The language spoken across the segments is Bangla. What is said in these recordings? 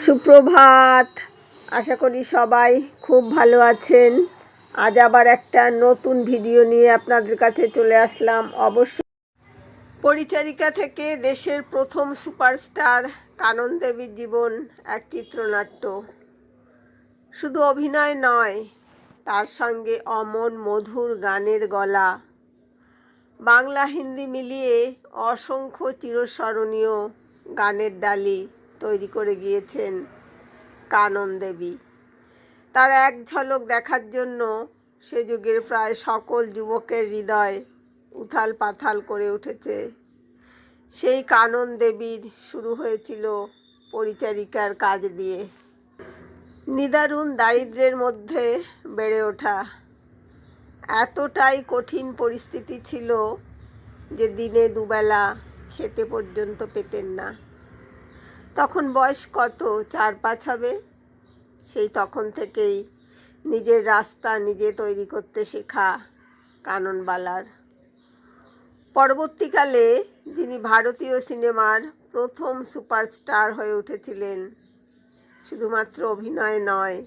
সুপ্রভাত। আশা করি সবাই খুব ভালো আছেন। আজ আবার একটা নতুন ভিডিও নিয়ে আপনাদের কাছে চলে আসলাম। অবশ্য পরিচারিকা থেকে দেশের প্রথম সুপারস্টার কানন দেবীর জীবন এক চিত্রনাট্য। শুধু অভিনয় নয়, তার সঙ্গে অমন মধুর গানের গলা। বাংলা, হিন্দি মিলিয়ে অসংখ্য চিরস্মরণীয় গানের ডালি। তৈরি করে গিয়েছেন কানন দেবী। তার এক ঝলক দেখার জন্য সে যুগের প্রায় সকল যুবকের হৃদয় উথাল পাথাল করে উঠেছে। সেই কানন দেবীর শুরু হয়েছিল পরিচারিকার কাজ দিয়ে নিদারুণ দারিদ্র্যের মধ্যে বেড়ে ওঠা। এতটাই কঠিন পরিস্থিতি ছিল যে দিনে দুবেলা খেতে পর্যন্ত পেতেন না। তখন বয়স কত? চার পাঁচ হবে। সেই তখন থেকেই নিজের রাস্তা নিজে তৈরি করতে শেখা কাননবালার। পরবর্তীকালে যিনি ভারতীয় সিনেমার প্রথম সুপারস্টার হয়ে উঠেছিলেন, শুধুমাত্র অভিনয় নয়,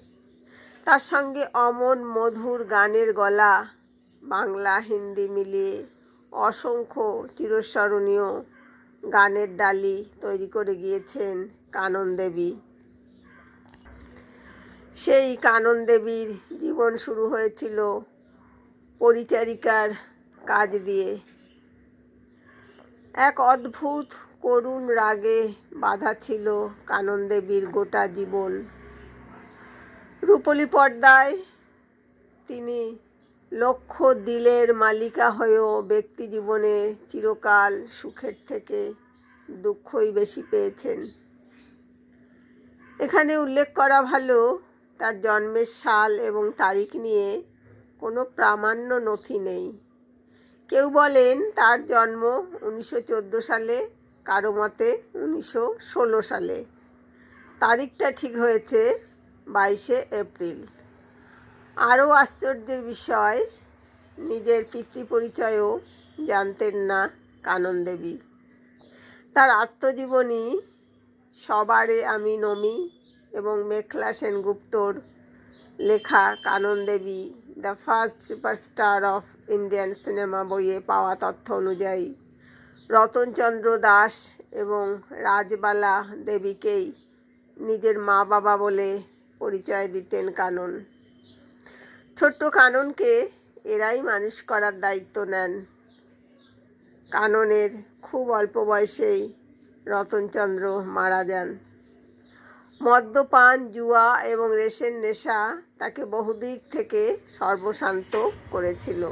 তার সঙ্গে অমন মধুর গানের গলা বাংলা, হিন্দি মিলিয়ে অসংখ্য চিরস্মরণীয় গানের ডালি তৈরি করে গিয়েছেন কানন দেবী। সেই কানন দেবীর জীবন শুরু হয়েছিল পরিচারিকার কাজ দিয়ে। এক অদ্ভুত করুণ রাগে বাধা ছিল কানন দেবীর গোটা জীবন। রূপলি পর্দায় তিনি লক্ষ দিলের মালিকা হয়েও ব্যক্তি জীবনে চিরকাল সুখের থেকে দুঃখই বেশি পেয়েছেন। এখানে উল্লেখ করা ভালো, তার জন্মের সাল এবং তারিখ নিয়ে কোনো প্রামাণ্য নথি নেই। কেউ বলেন তার জন্ম উনিশশো চোদ্দ সালে, কারও মতে উনিশশো ষোলো সালে। তারিখটা ঠিক হয়েছে বাইশে এপ্রিল। আরও আশ্চর্যের বিষয়, নিজের পিতৃপরিচয়ও জানতেন না কানন দেবী। তার আত্মজীবনী সবারে আমি নমি এবং মেখলা সেনগুপ্তর লেখা Kanan Devi, the first superstar of Indian cinema বইয়ে পাওয়া তথ্য অনুযায়ী, রতনচন্দ্র দাস এবং রাজবালা দেবীকেই নিজের মা বাবা বলে পরিচয় দিতেন কানন। ছোট্ট কাননকে এরাই মানুষ করার দায়িত্ব নেন। কাননের খুব অল্প বয়সেই রতনচন্দ্র মারা যান। মদ্যপান, জুয়া এবং রেশন নেশা তাকে বহুদিক থেকে সর্বশান্ত করেছিল।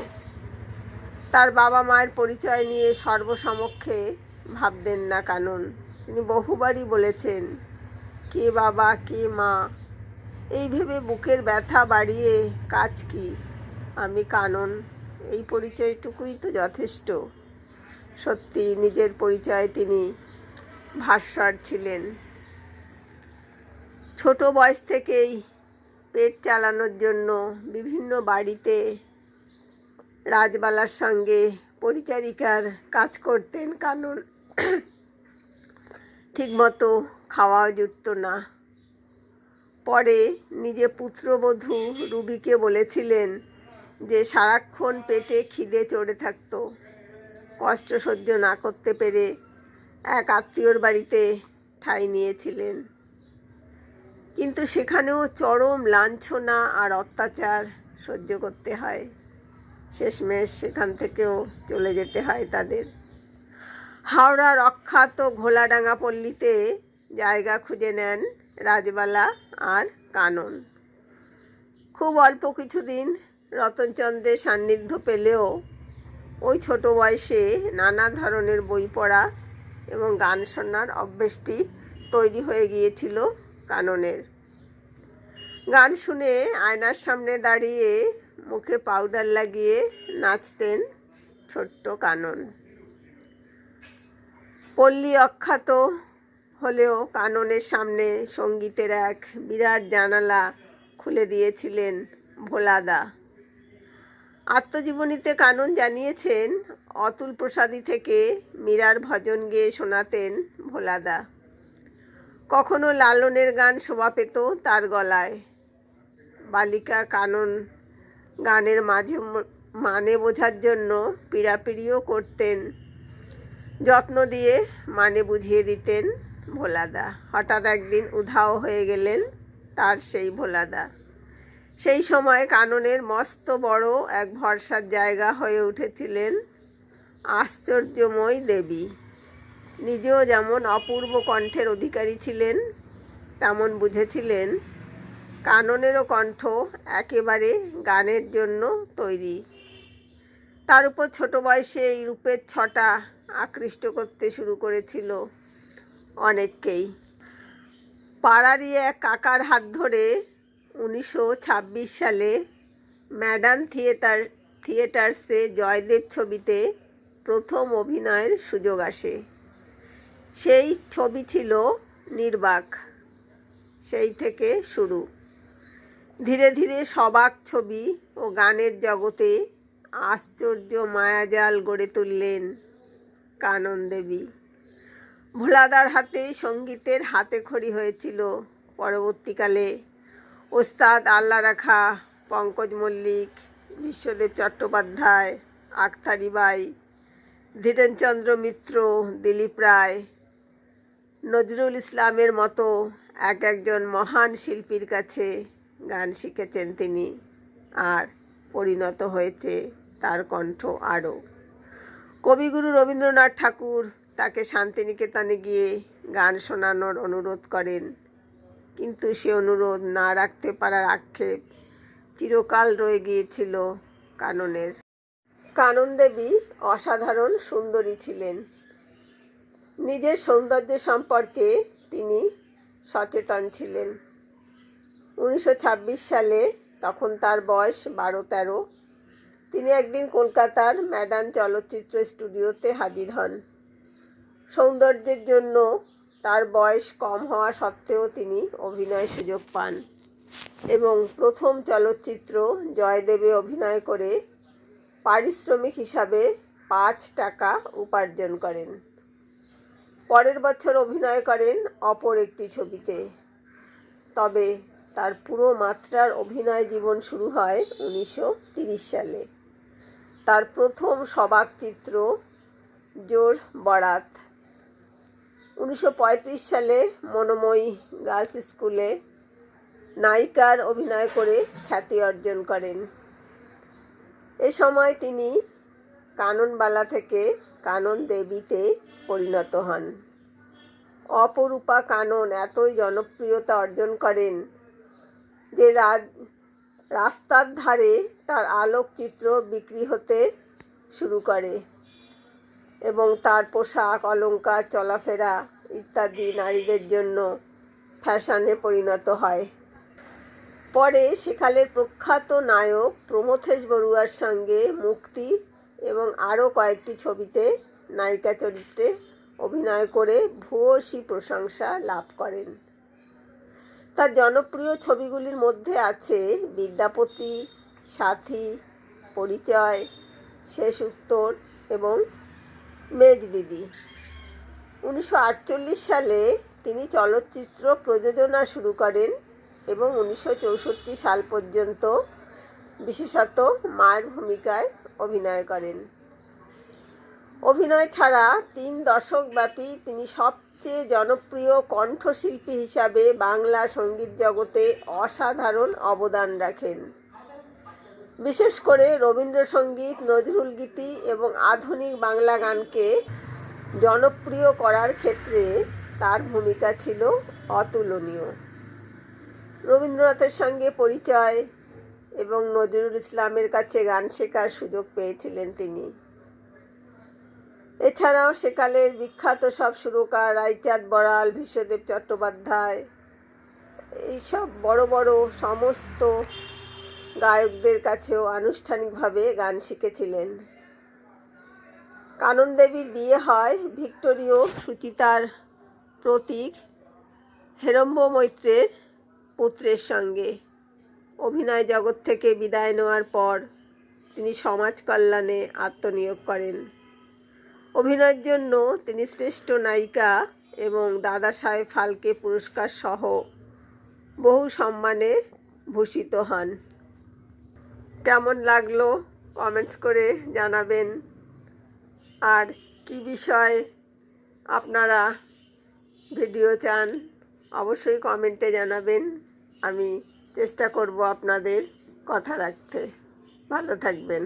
তার বাবা মায়ের পরিচয় নিয়ে সর্বসমক্ষে ভাবতেন না কানন। তিনি বহুবারই বলেছেন, কে বাবা, কে মা এই ভেবে বুকের ব্যথা বাড়িয়ে কাজ কি? আমি কানন, এই পরিচয়টুকুই তো যথেষ্ট। সত্যি, নিজের পরিচয় তিনি ভাস্বর ছিলেন। ছোট বয়স থেকেই পেট চালানোর জন্য বিভিন্ন বাড়িতে রাজবালার সঙ্গে পরিচারিকার কাজ করতেন। কানন ঠিকমতো খাওয়াও জুটত না। পরে নিজে পুত্রবধূ রুবিকে বলেছিলেন যে সারাক্ষণ পেটে খিদে চড়ে থাকতো, কষ্ট সহ্য না করতে পেরে এক আত্মীয়র বাড়িতে ঠাঁই নিয়েছিলেন। কিন্তু সেখানেও চরম লাঞ্ছনা আর অত্যাচার সহ্য করতে হয়। শেষমেশ সেখান থেকেও চলে যেতে হয় তাদের। হাওড়ার অখ্যাত ঘোলাডাঙ্গা পল্লীতে জায়গা খুঁজে নেন রাজবালা আর কানন। খুব অল্প কিছুদিন রতনচন্দ্রের সান্নিধ্য পেলেও ওই ছোট বয়সে নানা ধরনের বই পড়া এবং গান শোনার অভ্যেসটি তৈরি হয়ে গিয়েছিল কাননের। গান শুনে আয়নার সামনে দাঁড়িয়ে মুখে পাউডার লাগিয়ে নাচতেন ছোট্ট কানন। পল্লী অখ্যাত হলেও কাননের সামনে সঙ্গীতের এক বিরাট জানালা খুলে দিয়েছিলেন ভোলাদা। আত্মজীবনীতে কানন জানিয়েছেন, অতুল প্রসাদী থেকে মীরার ভজন গেয়ে শোনাতেন ভোলাদা। কখনো লালনের গান শোভা পেত তার গলায়। বালিকা কানন গানের মাঝে মানে বোঝার জন্য পীড়াপিড়িও করতেন। যত্ন দিয়ে মানে বুঝিয়ে দিতেন ভোলাদা। হঠাৎ একদিন উধাও হয়ে গেলেন তার সেই ভোলাদা। সেই সময় কাননের মস্ত বড় এক ভরসার জায়গা হয়ে উঠেছিলেন আশ্চর্যময় দেবী। নিজেও যেমন অপূর্ব কণ্ঠের অধিকারী ছিলেন, তেমন বুঝেছিলেন কাননেরও কণ্ঠ একেবারে গানের জন্য তৈরি। তার উপর ছোট বয়সে এই রূপের ছটা আকৃষ্ট করতে শুরু করেছিল। অনেককেই। পাড়ারই এক কাকার হাত ধরে উনিশশো ছাব্বিশ সালে ম্যাডান থিয়েটার, থিয়েটার্সে জয়দেব ছবিতে প্রথম অভিনয়ের সুযোগ আসে। সেই ছবি ছিল নির্বাক। সেই থেকে শুরু। ধীরে ধীরে সবাক ছবি ও গানের জগতে আশ্চর্য মায়াজাল গড়ে তুললেন কানন দেবী। ভোলাদার হাতে সঙ্গীতের হাতে খড়ি হয়েছিল পরবর্তীকালে। ওস্তাদ আল্লা রাখা, পঙ্কজ মল্লিক, বিশ্বদেব চট্টোপাধ্যায়, আখতারি বাই, ধীরেনচন্দ্র মিত্র, দিলীপ রায়, নজরুল ইসলামের মতো এক একজন মহান শিল্পীর কাছে গান শিখেছেন তিনি আর পরিণত হয়েছে তার কণ্ঠ আরও। কবিগুরু রবীন্দ্রনাথ ঠাকুর তাকে শান্তিনিকেতনে গিয়ে গান শোনানোর অনুরোধ করেন। কিন্তু সে অনুরোধ না রাখতে পারার আক্ষেপ চিরকাল রয়ে গিয়েছিল কাননের। কানন দেবী অসাধারণ সুন্দরী ছিলেন। নিজের সৌন্দর্য সম্পর্কে তিনি সচেতন ছিলেন। উনিশশো ছাব্বিশ সালে তখন তার বয়স বারো তেরো। তিনি একদিন কলকাতার ম্যাডান চলচ্চিত্র স্টুডিওতে হাজির হন। সৌন্দর্যের জন্য তার বয়স কম হওয়া সত্ত্বেও তিনি অভিনয় সুযোগ পান এবং প্রথম চলচ্চিত্র জয়দেবে অভিনয় করে পারিশ্রমিক হিসাবে পাঁচ টাকা উপার্জন করেন। পরের বছর অভিনয় করেন অপর একটি ছবিতে। তবে তার পুরো মাত্রার অভিনয় জীবন শুরু হয় উনিশশো সালে। তার প্রথম সবাক চিত্র জোর বরাত। উনিশশো পঁয়ত্রিশ সালে মনোময়ী গার্লস স্কুলে নায়িকার অভিনয় করে খ্যাতি অর্জন করেন। এ সময় তিনি কাননবালা থেকে কানন দেবীতে পরিণত হন। অপরূপা কানন এতই জনপ্রিয়তা অর্জন করেন যে রাস্তার ধারে তার আলোকচিত্র বিক্রি হতে শুরু করে। এবং তার পোশাক অলঙ্কার চলাফেরা ইত্যাদি নারীদের জন্য ফ্যাশনে পরিণত হয়। পরে সেকালের প্রখ্যাত নায়ক প্রমথেশ বড়ুয়ার সঙ্গে মুক্তি এবং আরও কয়েকটি ছবিতে নায়িকা চরিত্রে অভিনয় করে ভূয়সী প্রশংসা লাভ করেন। তার জনপ্রিয় ছবিগুলির মধ্যে আছে বিদ্যাপতি, সাথী, পরিচয়, শেষ উত্তর এবং মেজ দিদি। উনিশশো আটচল্লিশ সালে তিনি চলচ্চিত্র প্রযোজনা শুরু করেন এবং উনিশশো চৌষট্টি সাল পর্যন্ত বিশেষত মায়ের ভূমিকায় অভিনয় করেন। অভিনয় ছাড়া তিন দশকব্যাপী তিনি সবচেয়ে জনপ্রিয় কণ্ঠশিল্পী হিসাবে বাংলা সংগীত জগতে অসাধারণ অবদান রাখেন। বিশেষ করে রবীন্দ্রসঙ্গীত, নজরুল গীতি এবং আধুনিক বাংলা গানকে জনপ্রিয় করার ক্ষেত্রে তার ভূমিকা ছিল অতুলনীয়। রবীন্দ্রনাথের সঙ্গে পরিচয় এবং নজরুল ইসলামের কাছে গান শেখার সুযোগ পেয়েছিলেন তিনি। এছাড়াও সেকালের বিখ্যাত সব সুরকার রায়চাঁদ বড়াল বিশ্বদেব চট্টোপাধ্যায়, এইসব বড় বড় সমস্ত গায়কদের কাছেও আনুষ্ঠানিকভাবে গান শিখেছিলেন। কানন দেবীর বিয়ে হয় ভিক্টোরিয় সুচিতার প্রতীক হেরম্ব মৈত্রের পুত্রের সঙ্গে। অভিনয় জগৎ থেকে বিদায় নেওয়ার পর তিনি সমাজ কল্যাণে আত্মনিয়োগ করেন। অভিনয়ের জন্য তিনি শ্রেষ্ঠ নায়িকা এবং দাদা সাহেব ফালকে পুরস্কার সহ বহু সম্মানে ভূষিত হন। কেমন লাগল? কমেন্টস করে জানাবেন। আর কি বিষয় আপনারা ভিডিও চান, অবশ্যই কমেন্টে জানাবেন। আমি চেষ্টা করব আপনাদের কথা রাখতে। ভালো থাকবেন।